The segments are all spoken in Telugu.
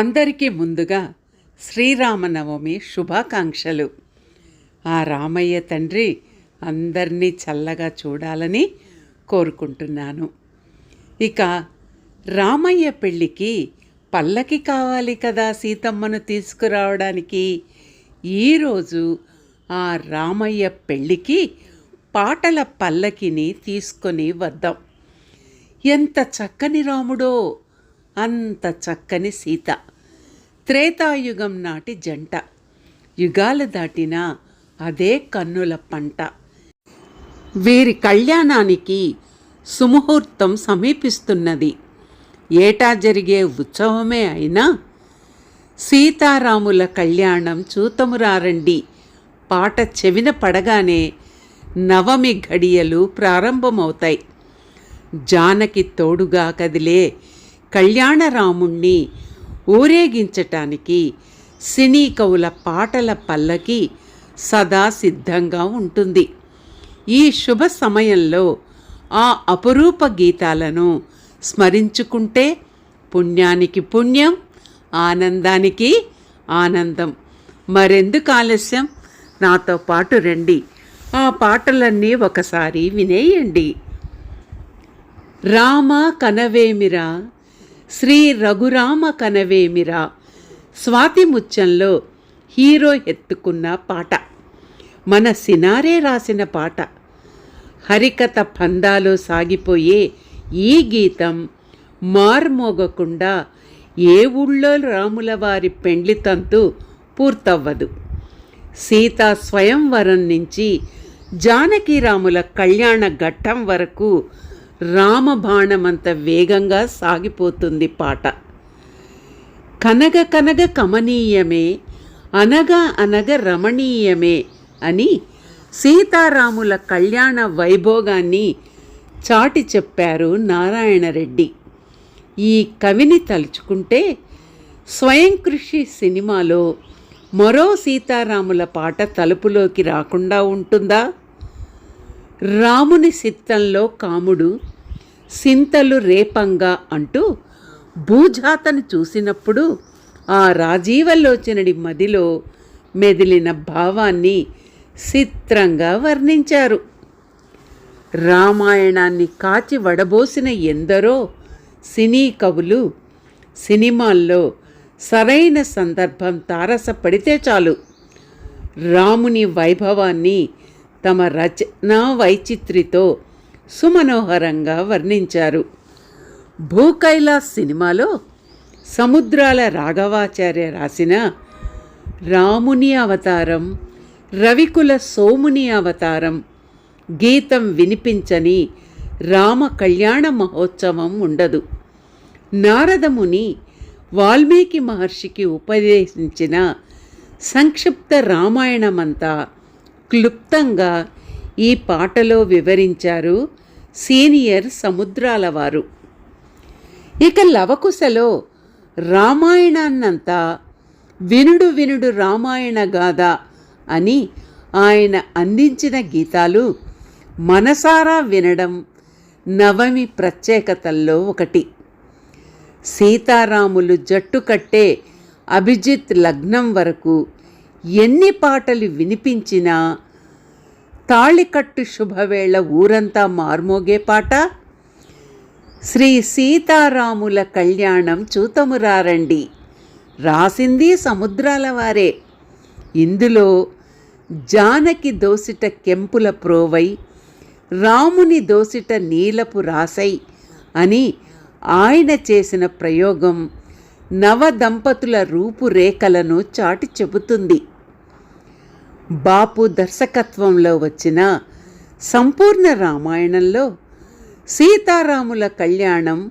అందరికీ ముందుగా శ్రీరామనవమి శుభాకాంక్షలు. ఆ రామయ్య తండ్రి అందరినీ చల్లగా చూడాలని కోరుకుంటున్నాను. ఇక రామయ్య పెళ్ళికి పల్లకి కావాలి కదా సీతమ్మను తీసుకురావడానికి. ఈరోజు ఆ రామయ్య పెళ్ళికి పాటల పల్లకిని తీసుకొని వద్దాం. ఎంత చక్కని రాముడో! అంత చక్కని సీత. త్రేతాయుగం నాటి జంట. యుగాలు దాటిన అదే కన్నుల పంట. వీరి కళ్యాణానికి సుముహూర్తం సమీపిస్తున్నది. ఏటా జరిగే ఉత్సవమే అయినా సీతారాముల కళ్యాణం చూతమురారండి. పాట చెవిన పడగానే నవమి ఘడియలు ప్రారంభమవుతాయి. జానకి తోడుగా కదిలే కళ్యాణరాముణ్ణి ఊరేగించటానికి సినీ కవుల పాటల పల్లకి సదా సిద్ధంగా ఉంటుంది. ఈ శుభ సమయంలో ఆ అపురూప గీతాలను స్మరించుకుంటే పుణ్యానికి పుణ్యం ఆనందానికి ఆనందం. మరెందుకు ఆలస్యం? నాతో పాటు రండి. ఆ పాటలన్నీ ఒకసారి వినేయండి. రామ కనవేమిరా? శ్రీ రఘురామ కనవేమిరా? స్వాతిముత్యంలో హీరో ఎత్తుకున్న పాట. మన సినారే రాసిన పాట. హరికథ పందాలో సాగిపోయే ఈ గీతం మార్మోగకుండా ఏ ఊళ్ళో రాముల వారి పెండ్లి తంతు పూర్తవ్వదు. సీతా స్వయంవరం నుంచి జానకీరాముల కళ్యాణ ఘట్టం వరకు రామబాణమంత వేగంగా సాగిపోతుంది పాట. కనగ కనగ కమనీయమే అనగా అనగ రమణీయమే అని సీతారాముల కళ్యాణ వైభోగాన్ని చాటి చెప్పారు నారాయణరెడ్డి. ఈ కవిని తలుచుకుంటే స్వయం కృషి సినిమాలో మరో సీతారాముల పాట తలుపులోకి రాకుండా ఉంటుందా? రాముని సిత్తంలో కాముడు సింతలు రేపంగా అంటూ భూజాతను చూసినప్పుడు ఆ రాజీవలోచనుడి మదిలో మెదిలిన భావాన్ని చిత్రంగా వర్ణించారు. రామాయణాన్ని కాచి వడబోసిన ఎందరో సినీ కవులు సినిమాల్లో సరైన సందర్భం తారసపడితే చాలు. రాముని వైభవాన్ని తమ రచనా వైచిత్రితో సుమనోహరంగా వర్ణించారు. భూకైలాస్ సినిమాలో సముద్రాల రాఘవాచార్య రాసిన రాముని అవతారం రవికుల సోముని అవతారం గీతం వినిపించని రామ కళ్యాణ మహోత్సవం ఉండదు. నారదముని వాల్మీకి మహర్షికి ఉపదేశించిన సంక్షిప్త రామాయణమంతా క్లుప్తంగా ఈ పాటలో వివరించారు సీనియర్ సముద్రాల వారు ఇక లవకుశలో రామాయణాన్నంతా వినుడు వినుడు రామాయణ గాథ అని ఆయన అందించిన గీతాలు మనసారా వినడం నవమి ప్రత్యేకతల్లో ఒకటి. సీతారాములు జట్టు కట్టే అభిజిత్ లగ్నం వరకు ఎన్ని పాటలు వినిపించినా తాళికట్టు శుభవేళ ఊరంతా మార్మోగే పాట. శ్రీ సీతారాముల కళ్యాణం చూతమురారండి. రాసింది సముద్రాల వారే. ఇందులో జానకి దోసిట కెంపుల ప్రోవై రాముని దోసిట నీలపు రాసై అని ఆయన చేసిన ప్రయోగం నవ దంపతుల రూపురేఖలను చాటి చెబుతుంది. బాపు దర్శకత్వంలో వచ్చిన సంపూర్ణ రామాయణంలో సీతారాముల కళ్యాణం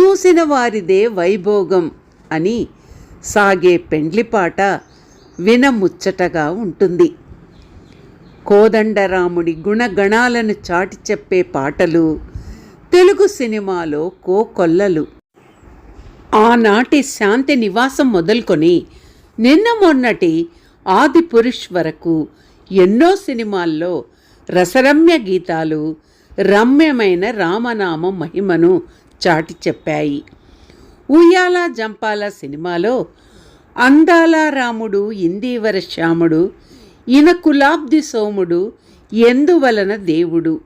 చూసిన వారిదే వైభోగం అని సాగే పెండ్లిపాట వినముచ్చటగా ఉంటుంది. కోదండరాముడి గుణగణాలను చాటి చెప్పే పాటలు తెలుగు సినిమాలో కోకొల్లలు. ఆనాటి శాంతి నివాసం మొదలుకొని నిన్న మొన్నటి ఆది పురుష్ వరకు ఎన్నో సినిమాల్లో రసరమ్య గీతాలు రమ్యమైన రామనామ మహిమను చాటి చెప్పాయి. ఉయ్యాల జంపాల సినిమాలో అందాల రాముడు ఇందీవర శ్యాముడు ఇన కులాబ్ది సోముడు ఎందువలన దేవుడు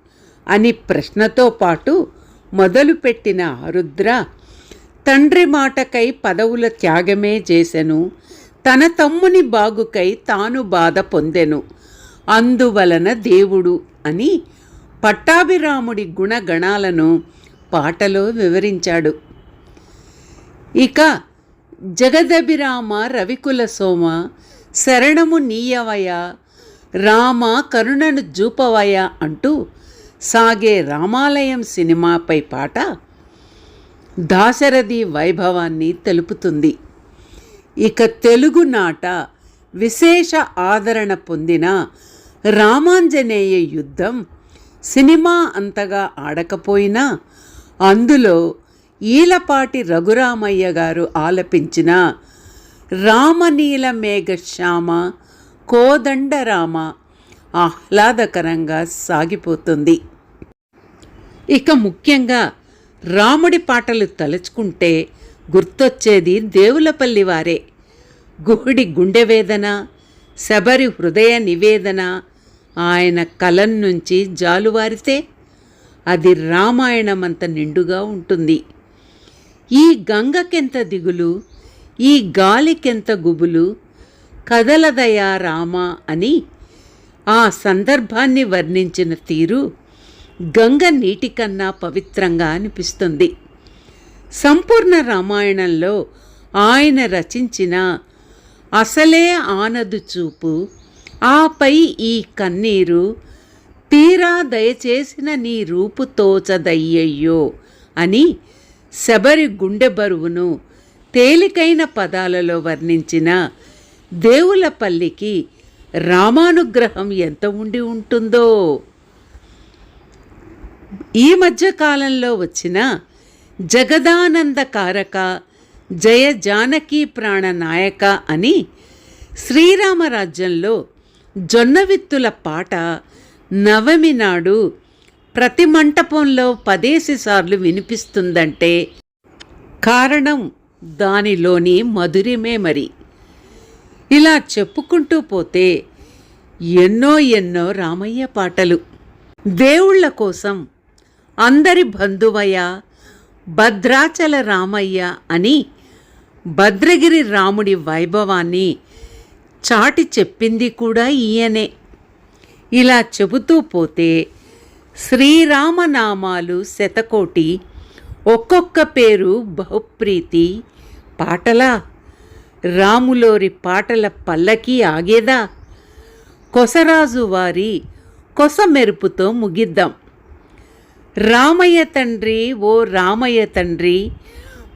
అని ప్రశ్నతో పాటు మొదలుపెట్టిన ఆరుద్ర తండ్రి మాటకై పదవుల త్యాగమే చేశను తన తమ్ముని బాగుకై తాను బాధ పొందెను. అందువలన దేవుడు అని పట్టాభిరాముడి గుణగణాలను పాటలో వివరించాడు. ఇక జగదభిరామ రవికుల సోమ శరణము నీయవయ రామ కరుణను జూపవయ అంటూ సాగే రామాలయం సినిమాపై పాట దాశరథి వైభవాన్ని తెలుపుతుంది. ఇక తెలుగునాట విశేష ఆదరణ పొందిన రామాంజనేయ యుద్ధం సినిమా అంతగా ఆడకపోయినా అందులో ఈలపాటి రఘురామయ్య గారు ఆలపించిన రామనీల మేఘశ్యామ కోదండరామ ఆహ్లాదకరంగా సాగిపోతుంది. ఇక ముఖ్యంగా రాముడి పాటలు తలుచుకుంటే గుర్తొచ్చేది దేవులపల్లి వారే. గుహుడి గుండె వేదన శబరి హృదయ నివేదన ఆయన కలం నుంచి జాలువారితే అది రామాయణమంత నిండుగా ఉంటుంది. ఈ గంగకెంత దిగులు ఈ గాలికెంత గుబులు కదలదయా రామ అని ఆ సందర్భాన్ని వర్ణించిన తీరు గంగ నీటికన్నా పవిత్రంగా అనిపిస్తుంది. సంపూర్ణ రామాయణంలో ఆయన రచించిన అసలే ఆనదు చూపు ఆపై ఈ కన్నీరు తీరా దయచేసిన నీ రూపు తోచదయ్యయ్యో అని శబరి గుండె బరువును తేలికైన పదాలలో వర్ణించిన దేవులపల్లికి రామానుగ్రహం ఎంత ఉండి ఉంటుందో. ఈ మధ్య కాలంలో వచ్చిన జగదానందకారక జయ జానకీ ప్రాణనాయక అని శ్రీరామరాజ్యంలో జొన్నవిత్తుల పాట నవమి నాడు ప్రతి మంటపంలో పదేసి సార్లు వినిపిస్తుందంటే కారణం దానిలోని మధురిమే మరి. ఇలా చెప్పుకుంటూ పోతే ఎన్నో ఎన్నో రామయ్య పాటలు. దేవుళ్ళ కోసం అందరి బంధువయ భద్రాచల రామయ్య అని భద్రగిరి రాముడి వైభవాన్ని చాటి చెప్పింది కూడా ఈయనే. ఇలా చెబుతూ పోతే శ్రీరామనామాలు శతకోటి ఒక్కొక్క పేరు బహుప్రీతి. పాటలా? రాములోరి పాటల పల్లకి ఆగేదా? కొసరాజు వారి కొస మెరుపుతో ముగిద్దాం. రామయ్య తండ్రి ఓ రామయ్య తండ్రి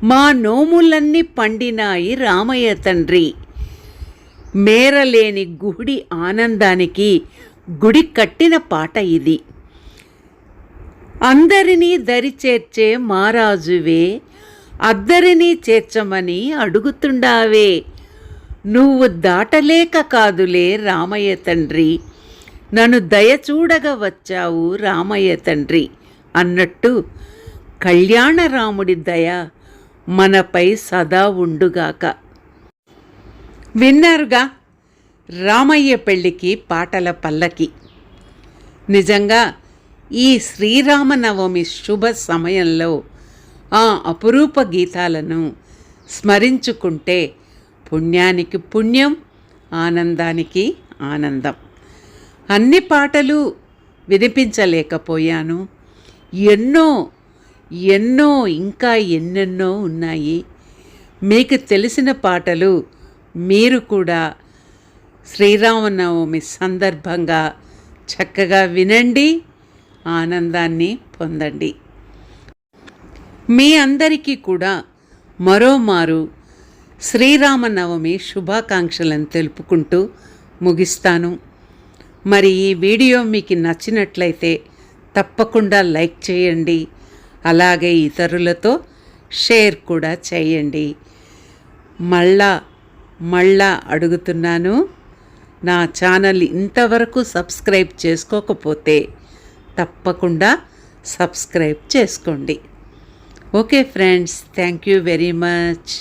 మా నోములన్నీ పండినాయి రామయ్య తండ్రి. మేరలేని గుడి ఆనందానికి గుడి కట్టిన పాట ఇది. అందరినీ దరిచేర్చే మారాజువే అద్దరినీ చేర్చమని అడుగుతుండావే. నువ్వు దాటలేక కాదులే రామయ్య తండ్రి నన్ను దయచూడగా వచ్చావు రామయ్య తండ్రి. అన్నట్టు కళ్యాణరాముడి దయ మనపై సదా ఉండుగాక. విన్నారుగా రామయ్య పెళ్ళికి పాటల పల్లకి. నిజంగా ఈ శ్రీరామనవమి శుభ సమయంలో ఆ అపురూప గీతాలను స్మరించుకుంటే పుణ్యానికి పుణ్యం ఆనందానికి ఆనందం. అన్ని పాటలు వినిపించలేకపోయాను. ఎన్నో ఎన్నో ఇంకా ఎన్నెన్నో ఉన్నాయి. మీకు తెలిసిన పాటలు మీరు కూడా శ్రీరామనవమి సందర్భంగా చక్కగా వినండి ఆనందాన్ని పొందండి. మీ అందరికీ కూడా మరోమారు శ్రీరామనవమి శుభాకాంక్షలను తెలుపుకుంటూ ముగిస్తాను. మరి ఈ వీడియో మీకు నచ్చినట్లయితే తప్పకుండా లైక్ చేయండి. అలాగే ఇతరులతో షేర్ కూడా చేయండి. మళ్ళా మళ్ళా అడుగుతున్నాను. నా ఛానల్ ఇంతవరకు సబ్స్క్రైబ్ చేసుకోకపోతే తప్పకుండా సబ్స్క్రైబ్ చేసుకోండి. Okay friends thank you very much.